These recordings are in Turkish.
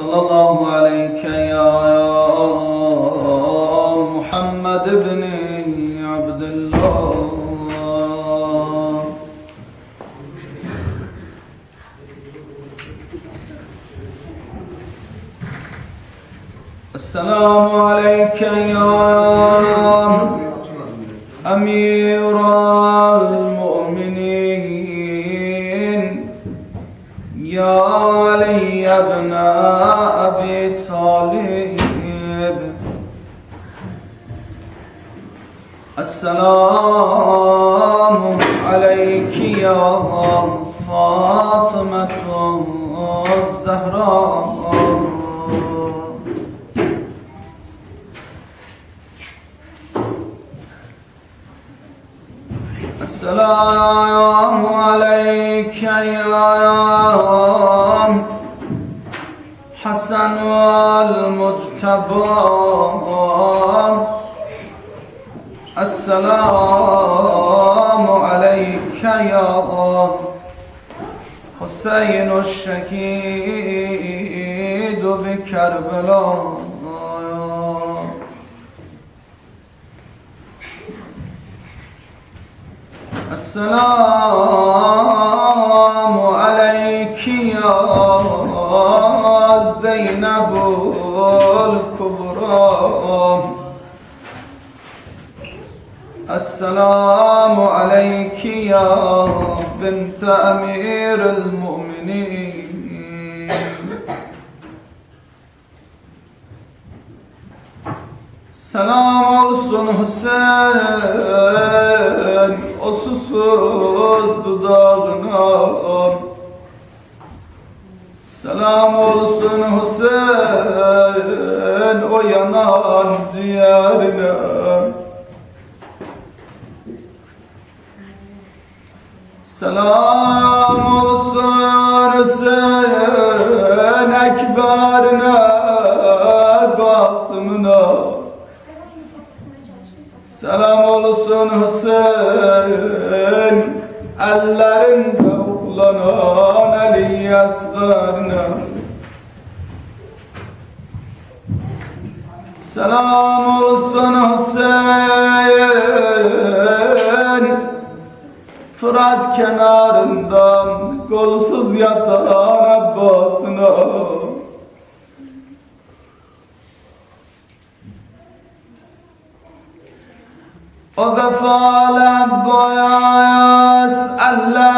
صلى الله عليك يا محمد بن عبد الله. السلام عليك يا أمير المؤمنين. يا السلام عليك يا فاطمة الزهراء. السلام عليك يا حسن المجتبى السلام عليك يا حسين الشهيد بكربلاء. السلام عليك يا زينب الكبرى. السلام عليك يا بنت أمير المؤمنين Selam olsun Hüseyin o susuz dudağına Selam olsun Hüseyin o yanan ciğerine Selam olsun Hüseyin Ekber'ine Kasım'ına Selam olsun Hüseyin Ellerinde uklanan Ali Yasgar'ına Selam olsun Hüseyin Fırat kenarından kolsuz yatan Abbas'ına. O vefalı Abbas ellerini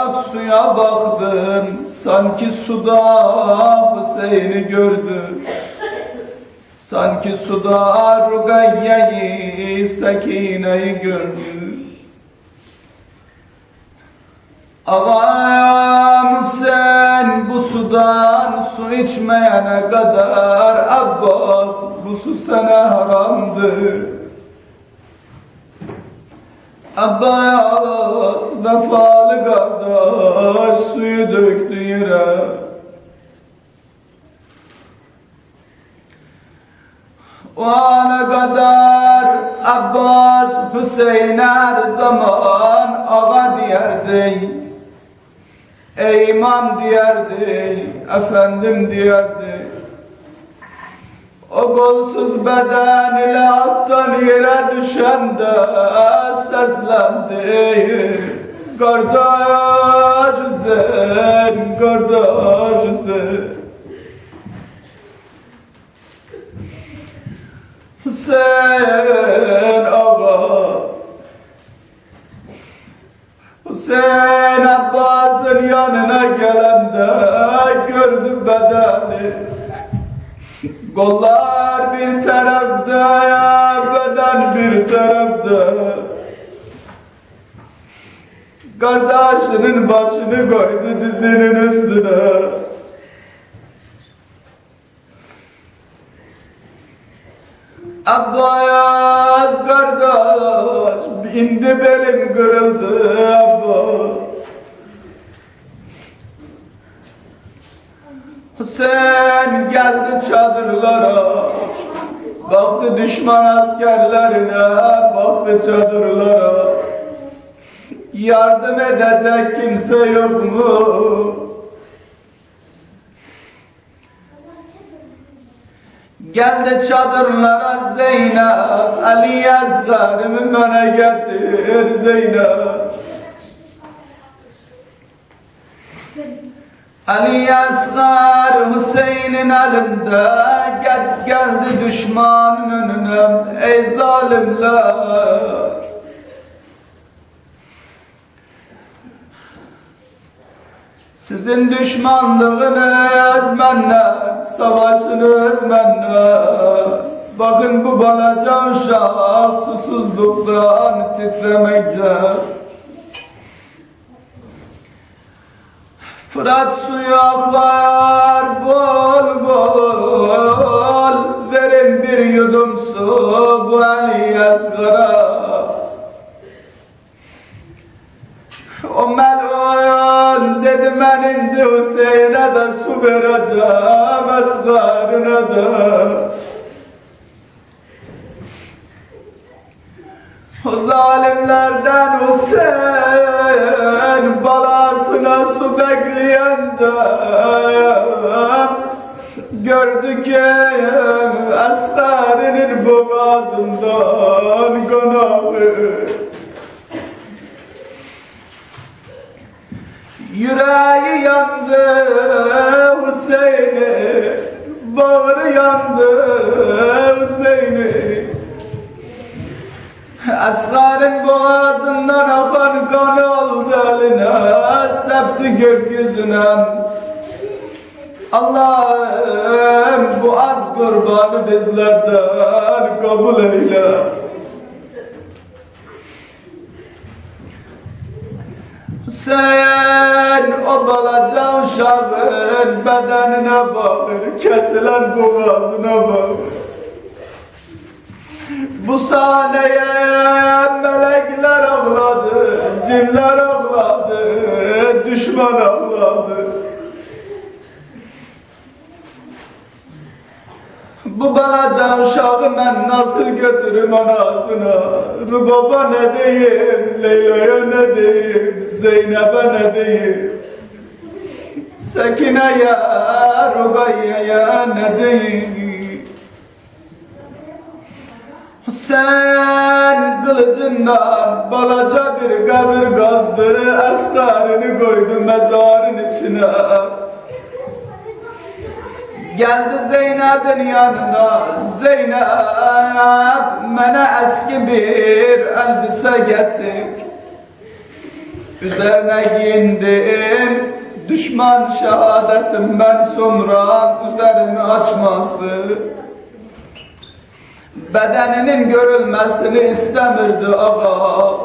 Berrak suya baktım sanki suda Hüseyin'i gördüm. Sanki suda Rugayye'yi, Sekine'yi gördüm. Ağam sen bu sudan su içmeyene kadar Abbas bu su sana haramdır. Abbas vefalı kardeş suyu döktü yere. O ana kadar Abbas Hüseyin her zaman ağa diyerdi. Ey imam diyerdi, efendim diyerdi. O golsuz beden ile attan yere düşende seslendi Kardeş Hüseyin, kardeş Hüseyin Hüseyin ağa. Hüseyin Abbas'ın yanına gelende gördü bedeni. Kollar bir tarafta beden bir tarafta Kardeşinin başını koydu dizinin üstüne. Abbas kardeş indi belim kırıldı Abbas Hüseyin geldi çadırlara Baktı düşman askerlerine Baktı çadırlara Yardım edecek kimse yok mu? Geldi çadırlara Zeynep Ali yazgarımı bana getir Zeynep Ali Yazgar Hüseyin'in elinde gel, geldi düşmanın önüne ey zalimler Sizin düşmanlığınız benden, savaşınız benden. Bakın bu balaca uşak susuzluktan titremekte. Fırat suyu akar bol bol Verin bir yudum su Su vereceğim Esgar'ına da. O zalimlerden Hüseyin balasına su bekleyen de. Gördü ki Esgar'ının boğazından kan Yüreği yandı Hüseyin'i Bağrı yandı Hüseyin'i Esrarın boğazından akan kan oldu eline Septi gökyüzüne. Allah'ım bu az kurbanı bizlerden kabul eyle Sen o balaca uşağın bedenine bakır, kesilen boğazına bakır. Bu sahneye melekler ağladı, cinler ağladı, düşman ağladı. Bu balaca uşağı ben nasıl götürüm anasına? Rubaba ne diyeyim, Leyla'ya ne diyeyim, Zeynep'e ne diyeyim? Sekine'ye, Rugaye'ye ne diyeyim? Sen kılıcından balaca bir kabir gazdı, eskarını koydu mezarın içine. Geldi Zeynep'in yanına Zeynep bana eski bir elbise getir Üzerine giyindim. Düşman şehadetimden sonra üzerimi açması. Bedeninin görülmesini istemirdi ağa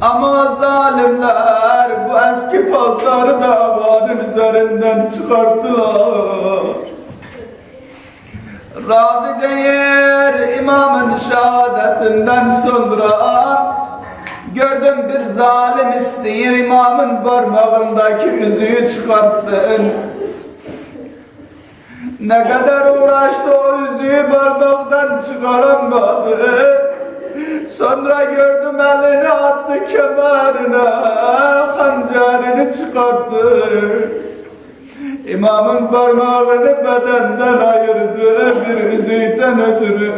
ama zalimler bu eski paltarı da ağanın üzerinden çıkarttılar. Ravi değil imamın şehadetinden sonra Gördüm bir zalim istiyor imamın parmağındaki yüzüğü çıkartsın Ne kadar uğraştı o yüzüğü parmağından çıkaramadı Sonra gördüm elini attı kemerine, hancarını çıkarttı. İmamın parmağını bedenden ayırdı bir üzüğüten ötürü.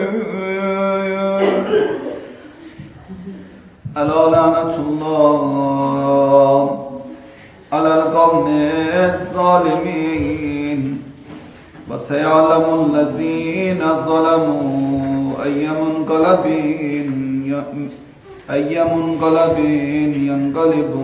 ألا لعنة الله على القوم الظالمين. وسيعلم الذين ظلموا أي منقلب أي منقلب ينقلبون.